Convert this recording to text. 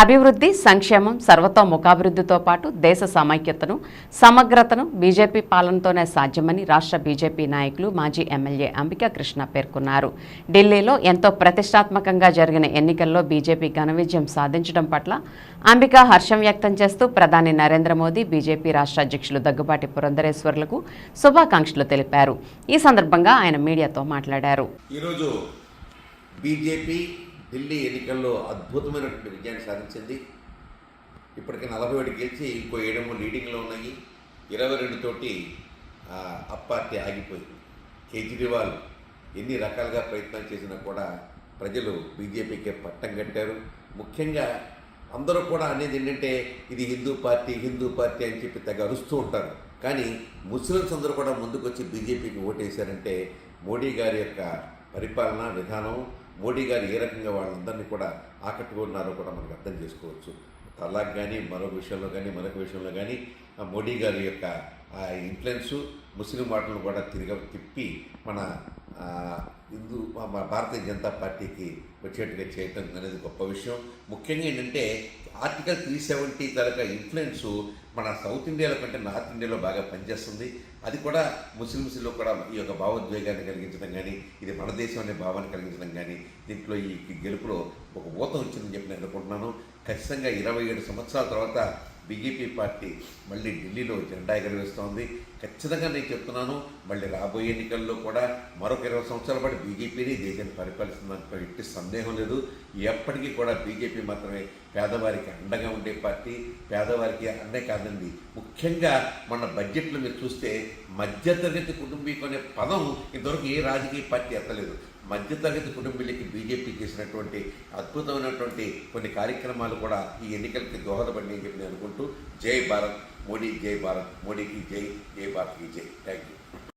అభివృద్ధి సంక్షేమం సర్వతోముఖాభివృద్ధితో పాటు దేశ సమైక్యతను సమగ్రతను బీజేపీ పాలనతోనే సాధ్యమని రాష్ట్ర బీజేపీ నాయకులు మాజీ ఎమ్మెల్యే అంబికా కృష్ణ పేర్కొన్నారు. ఢిల్లీలో ఎంతో ప్రతిష్టాత్మకంగా జరిగిన ఎన్నికల్లో బీజేపీ ఘన విజయం సాధించడం పట్ల అంబికా హర్షం వ్యక్తం చేస్తూ ప్రధాని నరేంద్ర మోదీ బీజేపీ రాష్ట్ర అధ్యక్షులు దగ్గుబాటి పురంధరేశ్వర్లకు శుభాకాంక్షలు తెలిపారు. ఈ సందర్భంగా ఆయన మీడియాతో మాట్లాడారు. ఈరోజు బీజేపీ ఢిల్లీ ఎన్నికల్లో అద్భుతమైనటువంటి విజయాన్ని సాధించింది. ఇప్పటికి నలభై ఒకటి గెలిచి ఇంకో ఏడేమో లీడింగ్లో ఉన్నాయి. ఇరవై రెండు తోటి అప్పార్టీ ఆగిపోయింది. కేజ్రీవాల్ ఎన్ని రకాలుగా ప్రయత్నాలు చేసినా కూడా ప్రజలు బీజేపీకే పట్టం కట్టారు. ముఖ్యంగా అందరూ కూడా అనేది ఏంటంటే ఇది హిందూ పార్టీ హిందూ పార్టీ అని చెప్పి తెగ అరుస్తూ ఉంటారు. కానీ ముస్లిమ్స్ అందరూ కూడా ముందుకొచ్చి బీజేపీకి ఓటేశారంటే మోడీ గారి యొక్క పరిపాలన విధానం మోడీ గారు ఏ రకంగా వాళ్ళందరినీ కూడా ఆకట్టుకున్నారో కూడా మనకు అర్థం చేసుకోవచ్చు. తలాక్ కానీ మరొక విషయంలో కానీ మరొక విషయంలో కానీ మోడీ గారి యొక్క ఆ ఇన్ఫ్లుయెన్సు ముస్లిం వాటిని కూడా తిరిగి తిప్పి మన హిందూ మన భారతీయ జనతా పార్టీకి వచ్చేట్టుగా చేయటం అనేది గొప్ప విషయం. ముఖ్యంగా ఏంటంటే ఆర్టికల్ త్రీ సెవెంటీ తాలూకా ఇన్ఫ్లుయెన్స్ మన సౌత్ ఇండియాలో కంటే నార్త్ ఇండియాలో బాగా పనిచేస్తుంది. అది కూడా ముస్లిమ్స్లో కూడా ఈ యొక్క భావోద్వేగాన్ని కలిగించడం కానీ ఇది మన దేశం అనే భావాన్ని కలిగించడం కానీ దీంట్లో ఈ ఈ గెలుపులో ఒక ఊతం వచ్చిందని చెప్పి నేను అనుకుంటున్నాను. ఖచ్చితంగా ఇరవై ఏడు సంవత్సరాల తర్వాత బీజేపీ పార్టీ మళ్ళీ ఢిల్లీలో జెండా ఎగరవేస్తోంది. ఖచ్చితంగా నేను చెప్తున్నాను మళ్ళీ రాబోయే ఎన్నికల్లో కూడా మరొక ఇరవై సంవత్సరాల పాటు బీజేపీని దేశాన్ని పరిపాలిస్తుందని ఎట్టి సందేహం లేదు. ఎప్పటికీ కూడా బీజేపీ మాత్రమే పేదవారికి అండగా ఉండే పార్టీ పేదవారికి అండే కాదండి. ముఖ్యంగా మన బడ్జెట్లో మీరు చూస్తే మధ్యతరగతి కుటుంబీకు అనే పదం ఇంతవరకు ఏ రాజకీయ పార్టీ ఎత్తలేదు. మధ్యతరగతి కుటుంబీలకి బీజేపీ చేసినటువంటి అద్భుతమైనటువంటి కొన్ని కార్యక్రమాలు కూడా ఈ ఎన్నికలకి దోహదపడి అని చెప్పి నేను అనుకుంటూ జై భారత్. మోడీ జై భారత్ మోడీకి జై జై భారత్కి జై థ్యాంక్ యూ